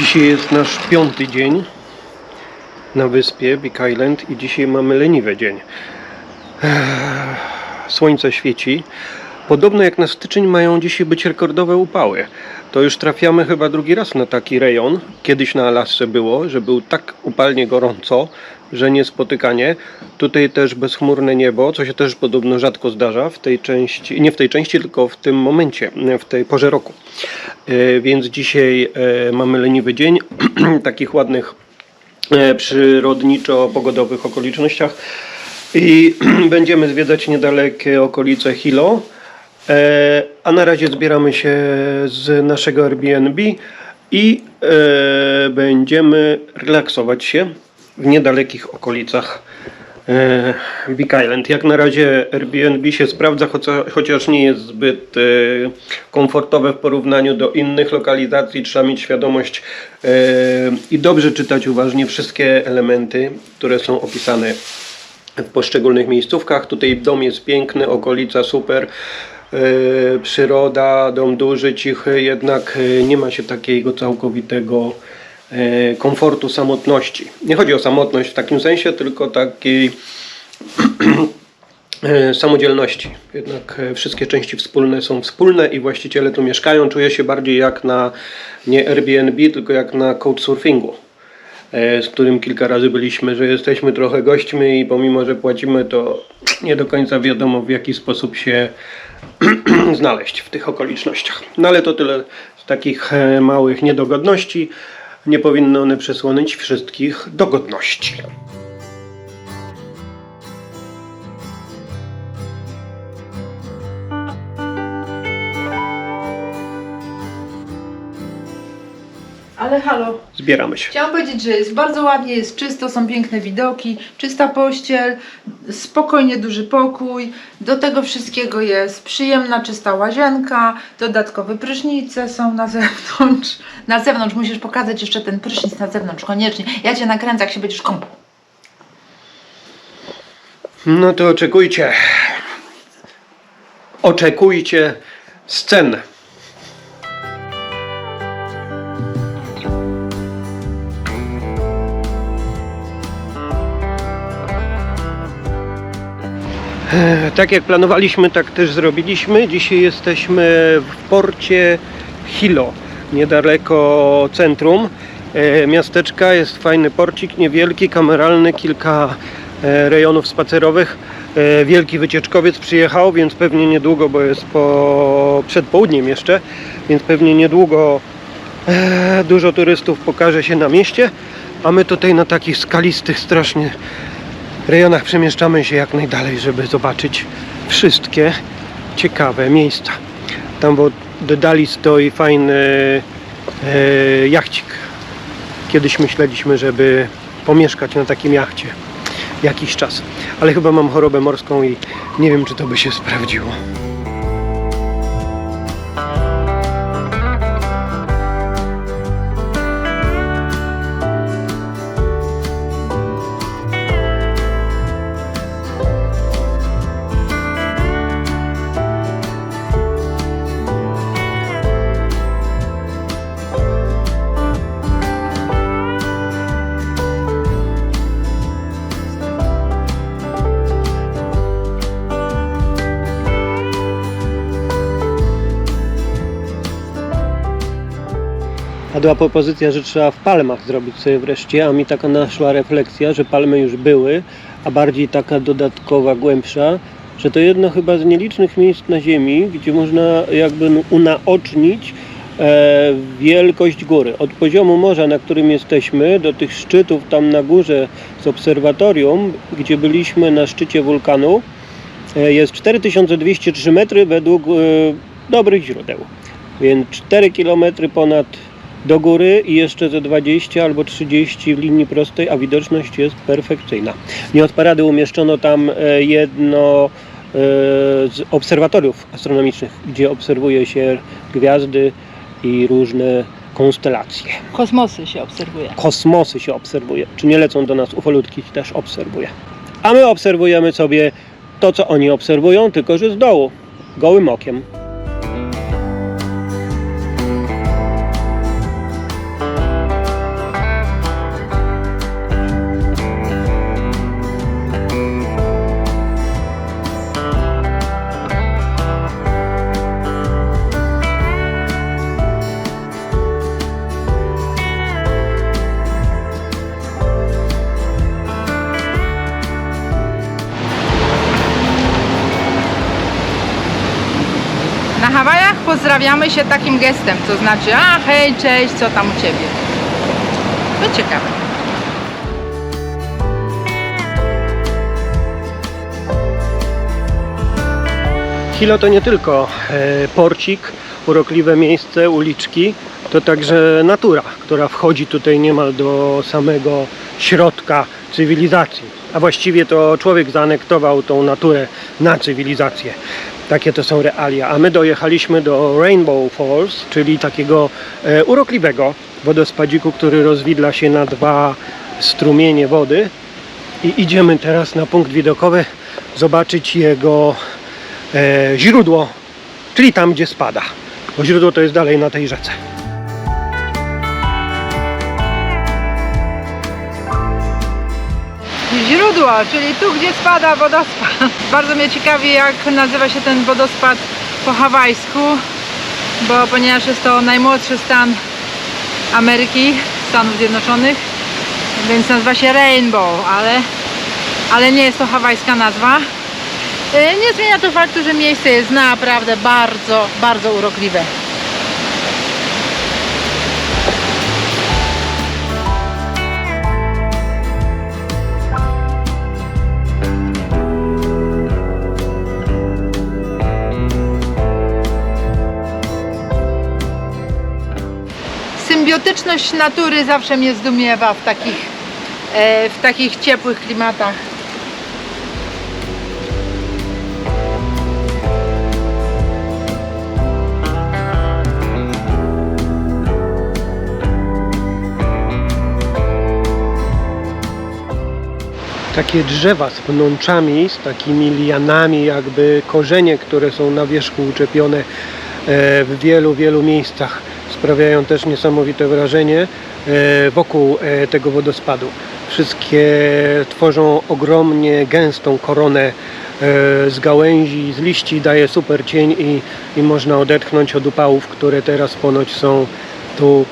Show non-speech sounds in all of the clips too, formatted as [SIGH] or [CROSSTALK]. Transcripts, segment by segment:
Dzisiaj jest nasz piąty dzień na wyspie Big Island i dzisiaj mamy leniwy dzień. Słońce świeci. Podobno jak na styczeń mają dzisiaj być rekordowe upały. To już trafiamy chyba drugi raz na taki rejon. Kiedyś na Alasce było, że był tak upalnie gorąco, że niespotykanie. Tutaj też bezchmurne niebo, co się też podobno rzadko zdarza w tej części, nie w tej części, tylko w tym momencie, w tej porze roku. E, Więc dzisiaj e, mamy leniwy dzień, [CLEARS THROAT] takich ładnych e, przyrodniczo-pogodowych okolicznościach i [CLEARS THROAT] będziemy zwiedzać niedalekie okolice Hilo. A na razie zbieramy się z naszego Airbnb i będziemy relaksować się w niedalekich okolicach e, Big Island. Jak na razie Airbnb się sprawdza, chocia- chociaż nie jest zbyt e, komfortowe w porównaniu do innych lokalizacji. Trzeba mieć świadomość e, i dobrze czytać uważnie wszystkie elementy, które są opisane w poszczególnych miejscówkach. Tutaj dom jest piękny, okolica super, przyroda, dom duży, cichy, jednak nie ma się takiego całkowitego komfortu samotności. Nie chodzi o samotność w takim sensie, tylko takiej [CLEARS THROAT] e, samodzielności. Jednak e, wszystkie części wspólne są wspólne i właściciele tu mieszkają. Czuję się bardziej jak na nie Airbnb, tylko jak na couchsurfingu e, z którym kilka razy byliśmy, że jesteśmy trochę gośćmi i pomimo, że płacimy, to nie do końca wiadomo w jaki sposób się [CLEARS THROAT] znaleźć w tych okolicznościach. No ale to tyle z takich e, małych niedogodności. Nie powinny one przesłonić wszystkich dogodności. Ale halo, Zbieramy się. chciałam powiedzieć, że jest bardzo ładnie, jest czysto, są piękne widoki, czysta pościel, spokojnie duży pokój. Do tego wszystkiego jest przyjemna, czysta łazienka, dodatkowe prysznice są na zewnątrz. Na zewnątrz musisz pokazać jeszcze ten prysznic na zewnątrz, koniecznie. Ja cię nakręcę, jak się będziesz kąpał. No to oczekujcie. Oczekujcie scen. Tak jak planowaliśmy, tak też zrobiliśmy. Dzisiaj jesteśmy w porcie Hilo, niedaleko centrum e, miasteczka. Jest fajny porcik, niewielki, kameralny, kilka e, rejonów spacerowych. E, Wielki wycieczkowiec przyjechał, więc pewnie niedługo, bo jest po przed południem jeszcze, więc pewnie niedługo dużo turystów pokaże się na mieście, a my tutaj na takich skalistych strasznie rejonach przemieszczamy się jak najdalej, żeby zobaczyć wszystkie ciekawe miejsca. Tam w oddali stoi fajny e, jachcik. Kiedyś myśleliśmy, żeby pomieszkać na takim jachcie jakiś czas. Ale chyba mam chorobę morską i nie wiem, czy to by się sprawdziło. Padła propozycja, że trzeba w palmach zrobić sobie wreszcie, a mi taka naszła refleksja, że palmy już były, a bardziej taka dodatkowa, głębsza, że to jedno chyba z nielicznych miejsc na Ziemi, gdzie można jakby unaocznić e, wielkość góry. Od poziomu morza, na którym jesteśmy, do tych szczytów tam na górze z obserwatorium, gdzie byliśmy na szczycie wulkanu, e, jest 4203 metry według e, dobrych źródeł. Więc 4 km ponad do góry i jeszcze ze 20 albo 30 w linii prostej, a widoczność jest perfekcyjna. Nie od parady umieszczono tam e, jedno e, z obserwatoriów astronomicznych, gdzie obserwuje się gwiazdy i różne konstelacje. Kosmosy się obserwuje. Kosmosy się obserwuje. Czy nie lecą do nas ufolutki, też obserwuje. A my obserwujemy sobie to, co oni obserwują, tylko że z dołu, gołym okiem. Pozdrawiamy się takim gestem, to znaczy, a hej, cześć, co tam u Ciebie? To ciekawe. Hilo to nie tylko e, porcik, urokliwe miejsce, uliczki, to także natura, która wchodzi tutaj niemal do samego środka cywilizacji. A właściwie to człowiek zaanektował tą naturę na cywilizację. Takie to są realia. A my dojechaliśmy do Rainbow Falls, czyli takiego e, urokliwego wodospadziku, który rozwidla się na dwa strumienie wody. I idziemy teraz na punkt widokowy zobaczyć jego e, źródło, czyli tam, gdzie spada. Bo źródło to jest dalej na tej rzece. Czyli tu, gdzie spada wodospad. [LAUGHS] Bardzo mnie ciekawi, jak nazywa się ten wodospad po hawajsku, bo ponieważ jest to najmłodszy stan Ameryki, Stanów Zjednoczonych, więc nazywa się Rainbow, ale, ale nie jest to hawajska nazwa. E, Nie zmienia to faktu, że miejsce jest naprawdę bardzo, bardzo urokliwe. Symbiotyczność natury zawsze mnie zdumiewa w takich, e, w takich ciepłych klimatach. Takie drzewa z pnączami, z takimi lianami, jakby korzenie, które są na wierzchu uczepione e, w wielu, wielu miejscach sprawiają też niesamowite wrażenie e, wokół e, tego wodospadu. Wszystkie tworzą ogromnie gęstą koronę e, z gałęzi, z liści, daje super cień i, i można odetchnąć od upałów, które teraz ponoć są tu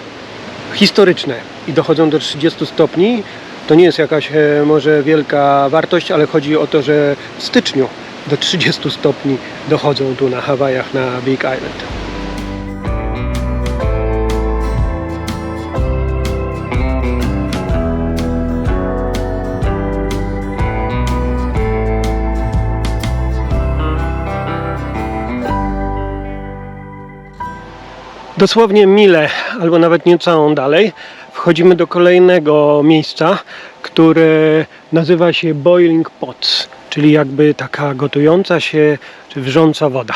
historyczne i dochodzą do 30 stopni. To nie jest jakaś może wielka wartość, ale chodzi o to, że w styczniu do 30 stopni dochodzą tu na Hawajach, na Big Island. Dosłownie milę, albo nawet niecałą dalej, wchodzimy do kolejnego miejsca, które nazywa się Boiling Pots, czyli jakby taka gotująca się czy wrząca woda.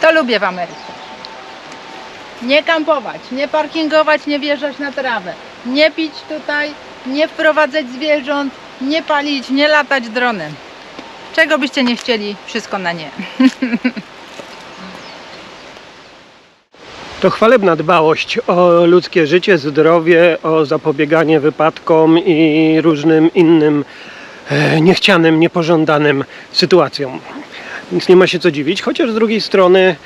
To lubię w Ameryce. Nie kampować, nie parkingować, nie wjeżdżać na trawę, nie pić tutaj, nie wprowadzać zwierząt, nie palić, nie latać dronem. Czego byście nie chcieli, wszystko na nie. [LAUGHS] To chwalebna dbałość o ludzkie życie, zdrowie, o zapobieganie wypadkom i różnym innym e, niechcianym, niepożądanym sytuacjom. Więc nie ma się co dziwić, chociaż z drugiej strony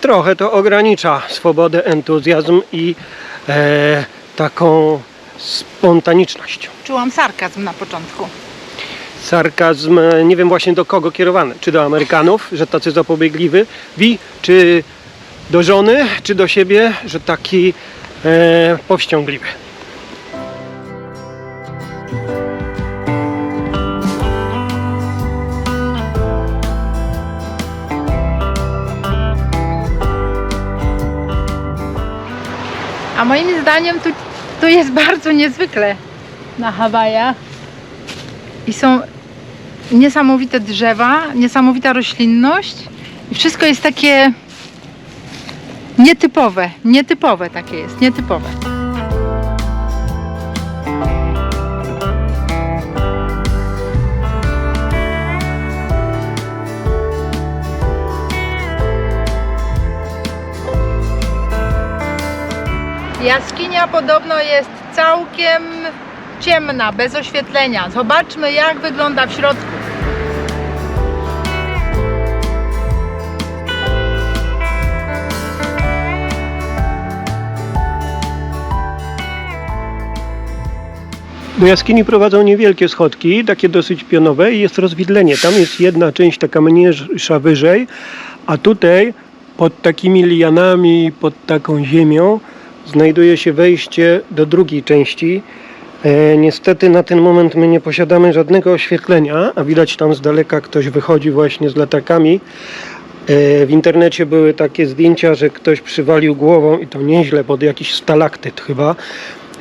trochę to ogranicza swobodę, entuzjazm i e, taką spontaniczność. Czułam sarkazm na początku. Sarkazm, e, nie wiem właśnie do kogo kierowany. Czy do Amerykanów, że tacy zapobiegliwi, wi, czy do żony, czy do siebie, że taki e, powściągliwy. A moim zdaniem tu, tu jest bardzo niezwykle na Hawajach. I są niesamowite drzewa, niesamowita roślinność. I wszystko jest takie nietypowe. Nietypowe takie jest, nietypowe. Jaskinia podobno jest całkiem ciemna, bez oświetlenia. Zobaczmy, jak wygląda w środku. Do jaskini prowadzą niewielkie schodki, takie dosyć pionowe i jest rozwidlenie. Tam jest jedna część taka mniejsza wyżej, a tutaj pod takimi lianami, pod taką ziemią znajduje się wejście do drugiej części. E, niestety na ten moment my nie posiadamy żadnego oświetlenia, a widać tam z daleka ktoś wychodzi właśnie z latakami. E, w internecie były takie zdjęcia, że ktoś przywalił głową i to nieźle pod jakiś stalaktyt chyba,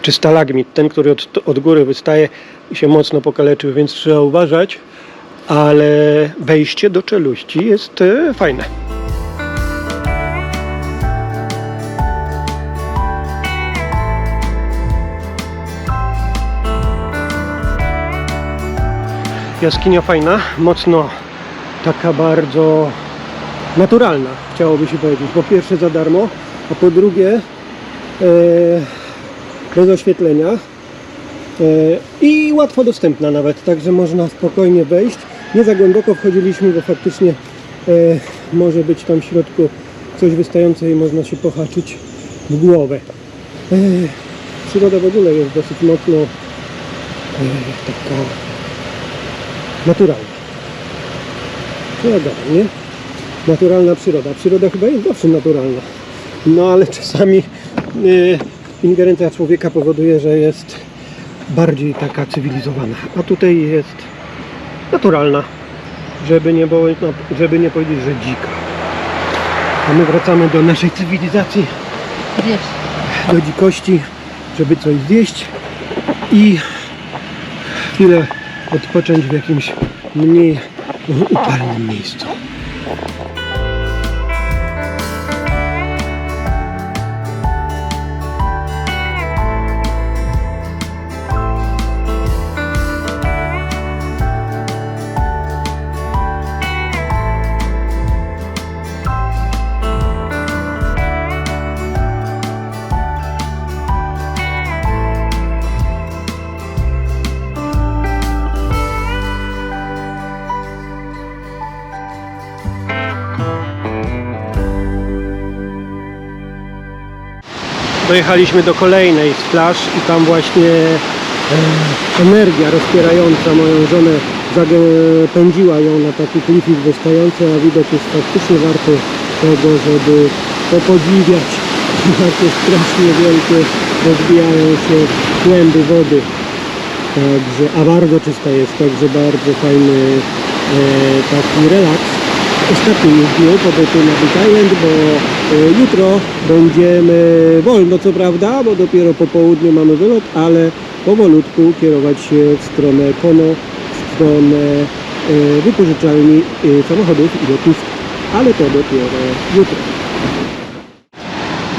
czy stalagmit, ten, który od, od góry wystaje i się mocno pokaleczył, więc trzeba uważać, ale wejście do czeluści jest e, fajne. Jaskinia fajna, mocno taka bardzo naturalna, chciałoby się powiedzieć. Po pierwsze za darmo, a po drugie e, bez oświetlenia e, i łatwo dostępna nawet, także można spokojnie wejść. Nie za głęboko wchodziliśmy, bo faktycznie e, może być tam w środku coś wystające i można się pohaczyć w głowę. E, przyroda w ogóle jest dosyć mocno taka naturalna. Przyroda, nie? Naturalna przyroda. Przyroda chyba jest zawsze naturalna. No ale czasami ingerencja człowieka powoduje, że jest bardziej taka cywilizowana. A tutaj jest naturalna. Żeby nie, było, żeby nie powiedzieć, że dzika. A my wracamy do naszej cywilizacji, do dzikości, żeby coś zjeść i chwilę odpocząć w jakimś mniej upalnym miejscu. Dojechaliśmy do kolejnej z plaż i tam właśnie energia rozpierająca moją żonę zapędziła ją na taki klifik wystający, a widok jest faktycznie warty tego, żeby to podziwiać. [LAUGHS] Jakie strasznie wielkie rozbijają się kłęby wody. Także, a bardzo czysta jest, także bardzo fajny e, taki relaks. Ostatni już dniu pobytu na Big Island, bo jutro będziemy wolno co prawda, bo dopiero po południu mamy wylot, ale powolutku kierować się w stronę Kono, w stronę e, wypożyczalni e, samochodów i lotnisk, ale to dopiero jutro.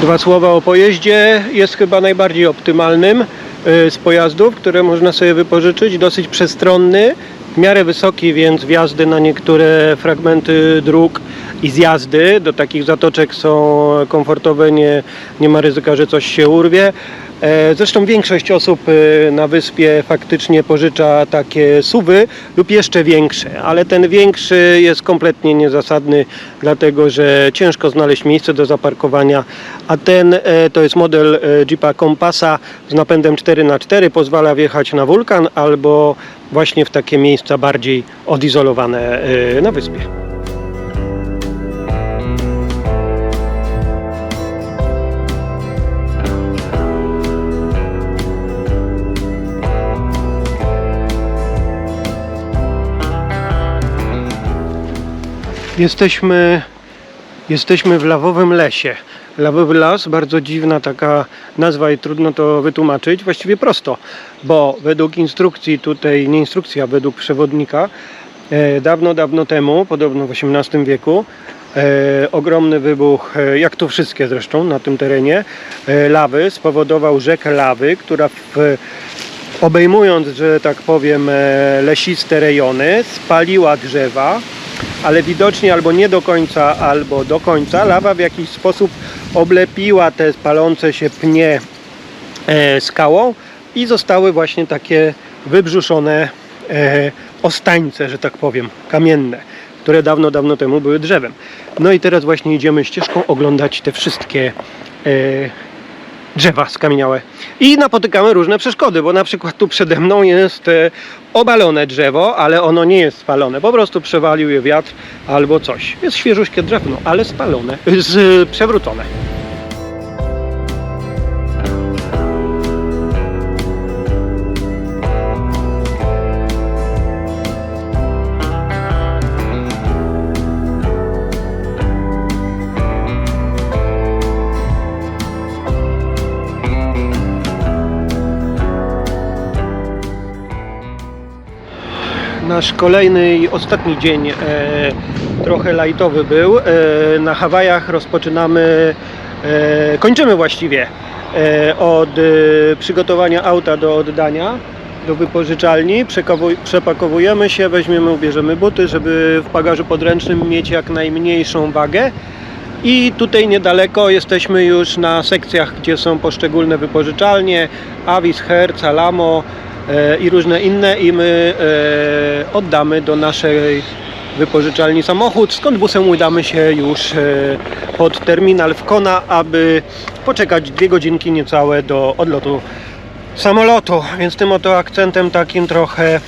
Dwa słowa o pojeździe. Jest chyba najbardziej optymalnym z pojazdów, które można sobie wypożyczyć. Dosyć przestronny, w miarę wysoki, więc wjazdy na niektóre fragmenty dróg i zjazdy do takich zatoczek są komfortowe, nie, nie ma ryzyka, że coś się urwie. E, Zresztą większość osób y, na wyspie faktycznie pożycza takie suwy lub jeszcze większe, ale ten większy jest kompletnie niezasadny, dlatego że ciężko znaleźć miejsce do zaparkowania, a ten e, to jest model e, Jeepa Kompasa z napędem 4x4, pozwala wjechać na wulkan albo właśnie w takie miejsca bardziej odizolowane e, na wyspie. Jesteśmy, jesteśmy w lawowym lesie. Lawowy las, bardzo dziwna taka nazwa i trudno to wytłumaczyć. Właściwie prosto, bo według instrukcji tutaj, nie instrukcji, a według przewodnika, e, dawno, dawno temu, podobno w XVIII wieku, e, ogromny wybuch, e, jak to wszystkie zresztą na tym terenie, e, lawy spowodował rzekę lawy, która w, obejmując, że tak powiem, e, lesiste rejony, spaliła drzewa, ale widocznie albo nie do końca, albo do końca lawa w jakiś sposób oblepiła te palące się pnie e, skałą i zostały właśnie takie wybrzuszone e, ostańce, że tak powiem, kamienne, które dawno, dawno temu były drzewem. No i teraz właśnie idziemy ścieżką oglądać te wszystkie e, drzewa skamieniałe. I napotykamy różne przeszkody, bo na przykład tu przede mną jest e, obalone drzewo, ale ono nie jest spalone. Po prostu przewalił je wiatr albo coś. Jest świeżuśkie drewno, ale spalone, z, przewrócone. Nasz kolejny i ostatni dzień e, trochę lajtowy był. E, na Hawajach rozpoczynamy, e, kończymy właściwie e, od e, przygotowania auta do oddania do wypożyczalni. Przepakowujemy się, weźmiemy, ubierzemy buty, żeby w bagażu podręcznym mieć jak najmniejszą wagę. I tutaj niedaleko jesteśmy już na sekcjach, gdzie są poszczególne wypożyczalnie, Avis, Hertz, Alamo i różne inne i my e, oddamy do naszej wypożyczalni samochód, skąd busem udamy się już e, pod terminal w Kona, aby poczekać dwie godzinki niecałe do odlotu samolotu, więc tym oto akcentem takim trochę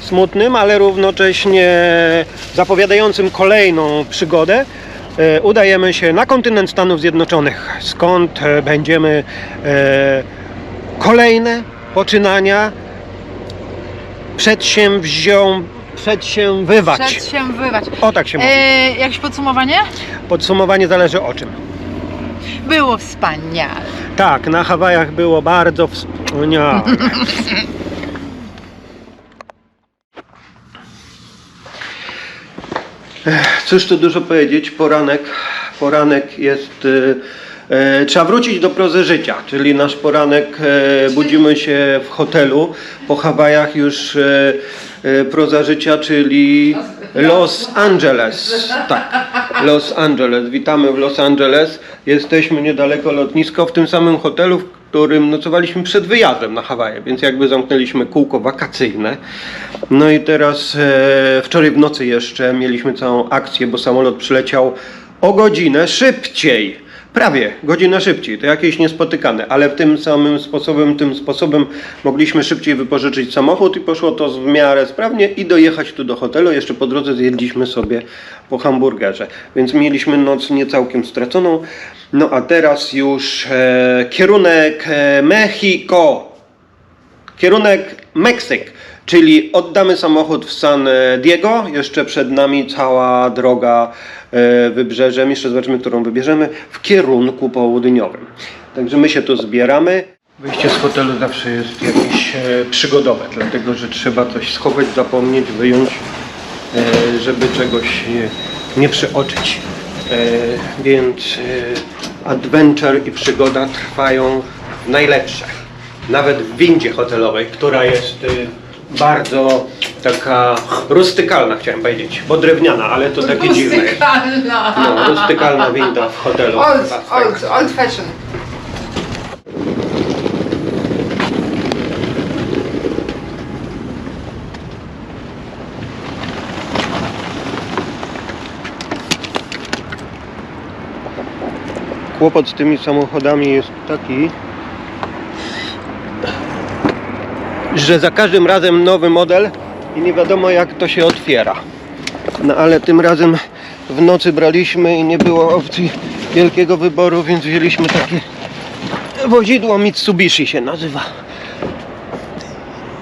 smutnym, ale równocześnie zapowiadającym kolejną przygodę e, udajemy się na kontynent Stanów Zjednoczonych, skąd e, będziemy e, kolejne poczynania przedsięwzią, przedsięwywać. Przed się wywać. O tak się mówi. E, jakieś podsumowanie? Podsumowanie zależy o czym. Było wspaniale. Tak, na Hawajach było bardzo wspaniale. [LAUGHS] Ech, Cóż tu dużo powiedzieć, poranek, poranek jest... e, trzeba wrócić do prozy życia, czyli nasz poranek e, budzimy się w hotelu po Hawajach już e, e, proza życia, czyli Los Angeles. Tak, Los Angeles. Witamy w Los Angeles. Jesteśmy niedaleko lotniska, w tym samym hotelu, w którym nocowaliśmy przed wyjazdem na Hawaje, więc jakby zamknęliśmy kółko wakacyjne. No i teraz e, wczoraj w nocy jeszcze mieliśmy całą akcję, bo samolot przyleciał o godzinę szybciej. Prawie godzinę szybciej, to jakieś niespotykane, ale tym samym sposobem, tym sposobem mogliśmy szybciej wypożyczyć samochód i poszło to w miarę sprawnie i dojechać tu do hotelu. Jeszcze po drodze zjedliśmy sobie po hamburgerze, więc mieliśmy noc nie całkiem straconą. No a teraz już e, kierunek e, Mexico, kierunek Meksyk, czyli oddamy samochód w San Diego. Jeszcze przed nami cała droga e, wybrzeżem. Jeszcze zobaczymy, którą wybierzemy w kierunku południowym. Także my się tu zbieramy. Wyjście z hotelu zawsze jest jakieś e, przygodowe, dlatego że trzeba coś schować, zapomnieć, wyjąć, e, żeby czegoś nie, przeoczyć. E, więc e, adventure i przygoda trwają najlepsze nawet w windzie hotelowej, która jest bardzo taka rustykalna, chciałem powiedzieć, bo drewniana, ale to takie dziwne jest. Rustykalna. No, rustykalna winda w hotelu. Old, Tak, old, old fashion. Kłopot z tymi samochodami jest taki, że za każdym razem nowy model i nie wiadomo jak to się otwiera. No ale tym razem w nocy braliśmy i nie było opcji wielkiego wyboru, więc wzięliśmy takie wozidło Mitsubishi się nazywa.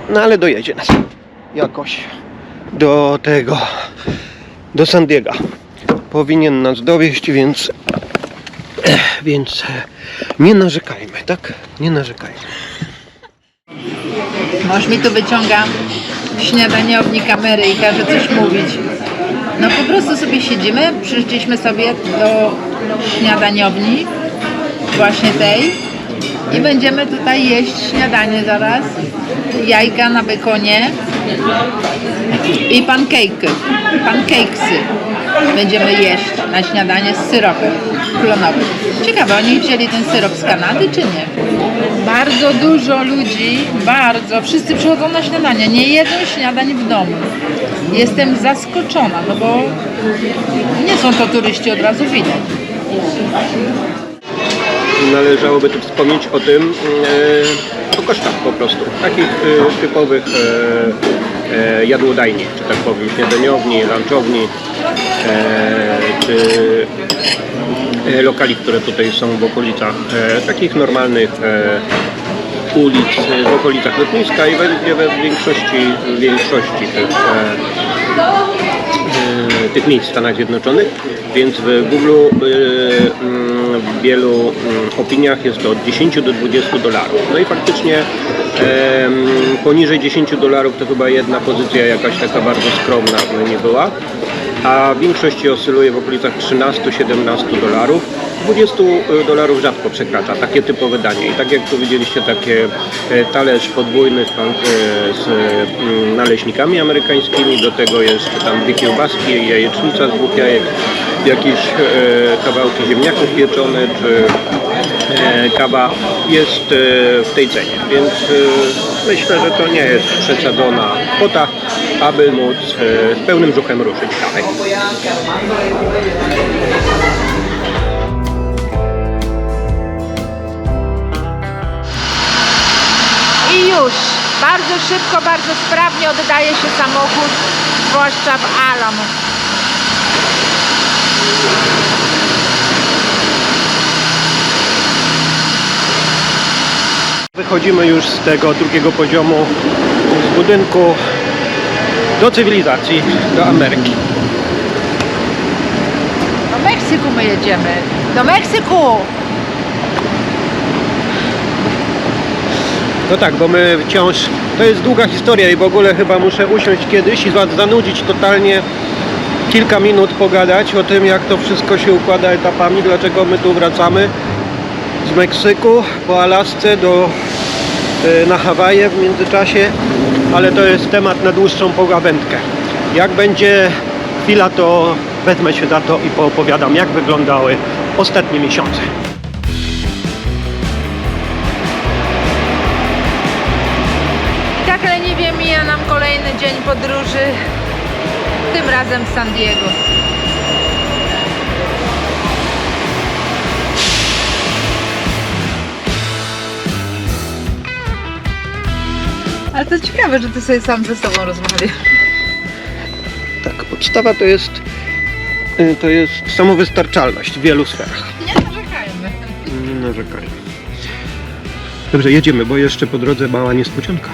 No ale dojedzie nas jakoś do tego, do San Diego. Powinien nas dowieść, więc więc e, nie narzekajmy, tak? Nie narzekajmy. Mąż mi tu wyciąga śniadaniowni kamery i każe coś mówić. No po prostu sobie siedzimy, przyszliśmy sobie do śniadaniowni, właśnie tej i będziemy tutaj jeść śniadanie zaraz. Jajka na bekonie i pankejki, pankejksy będziemy jeść na śniadanie z syropem klonowym. Ciekawe, oni wzięli ten syrop z Kanady czy nie? Bardzo dużo ludzi, bardzo, wszyscy przychodzą na śniadanie, nie jedzą śniadań w domu. Jestem zaskoczona, no bo nie są to turyści, od razu widać. należałoby tu wspomnieć o tym, e, o kosztach po prostu. Takich e, typowych e, jadłodajni, czy tak powiem, śniadaniowni, lunchowni, czy lokali, które tutaj są w okolicach e, takich normalnych e, ulic e, w okolicach lotniska i będzie we większości, większości tych, e, e, tych miejsc w Stanach Zjednoczonych, więc w Google e, mm, w wielu mm, opiniach jest to od 10 do 20 dolarów. No i faktycznie em, poniżej 10 dolarów to chyba jedna pozycja jakaś taka bardzo skromna nie była, a w większości oscyluje w okolicach 13-17 dolarów. 20 dolarów rzadko przekracza takie typowe danie. I tak jak tu widzieliście, takie e, talerz podwójny z, e, z mm, naleśnikami amerykańskimi, do tego jeszcze tam dwie kiełbaski, jajecznica z dwóch jajek, jakieś e, kawałki ziemniaków pieczone, czy e, kawa jest e, w tej cenie. Więc e, myślę, że to nie jest przesadzona kwota, aby móc e, z pełnym brzuchem ruszyć dalej. I już. Bardzo szybko, bardzo sprawnie oddaje się samochód, zwłaszcza w Alamo. Wychodzimy już z tego drugiego poziomu z budynku do cywilizacji, do Ameryki. Do Meksyku my jedziemy. Do Meksyku! No tak, bo my wciąż, to jest długa historia i w ogóle chyba muszę usiąść kiedyś i zanudzić totalnie kilka minut pogadać o tym, jak to wszystko się układa etapami, dlaczego my tu wracamy z Meksyku po Alasce do, e, na Hawaje w międzyczasie, ale to jest temat na dłuższą pogawędkę. Jak będzie chwila, to wezmę się za to i poopowiadam, jak wyglądały ostatnie miesiące. Tak leniwie mija nam kolejny dzień podróży. Tym razem w San Diego. Ale to ciekawe, że ty sobie sam ze sobą rozmawiasz. Tak, podstawa to jest, y, to jest samowystarczalność w wielu sferach. Nie narzekajmy. Nie narzekajmy. Dobrze, jedziemy, bo jeszcze po drodze mała niespodzianka.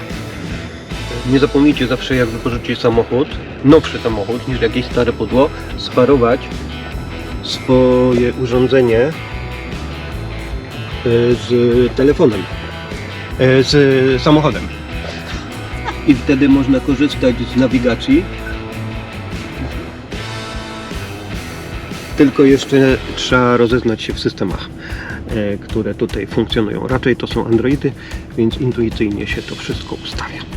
Nie zapomnijcie zawsze jak wypożyczyć samochód, nowszy samochód niż jakieś stare pudło, sparować swoje urządzenie y, z telefonem, y, z samochodem. I wtedy można korzystać z nawigacji Tylko jeszcze trzeba rozeznać się w systemach, e, które tutaj funkcjonują. Raczej to są Androidy, więc intuicyjnie się to wszystko ustawia.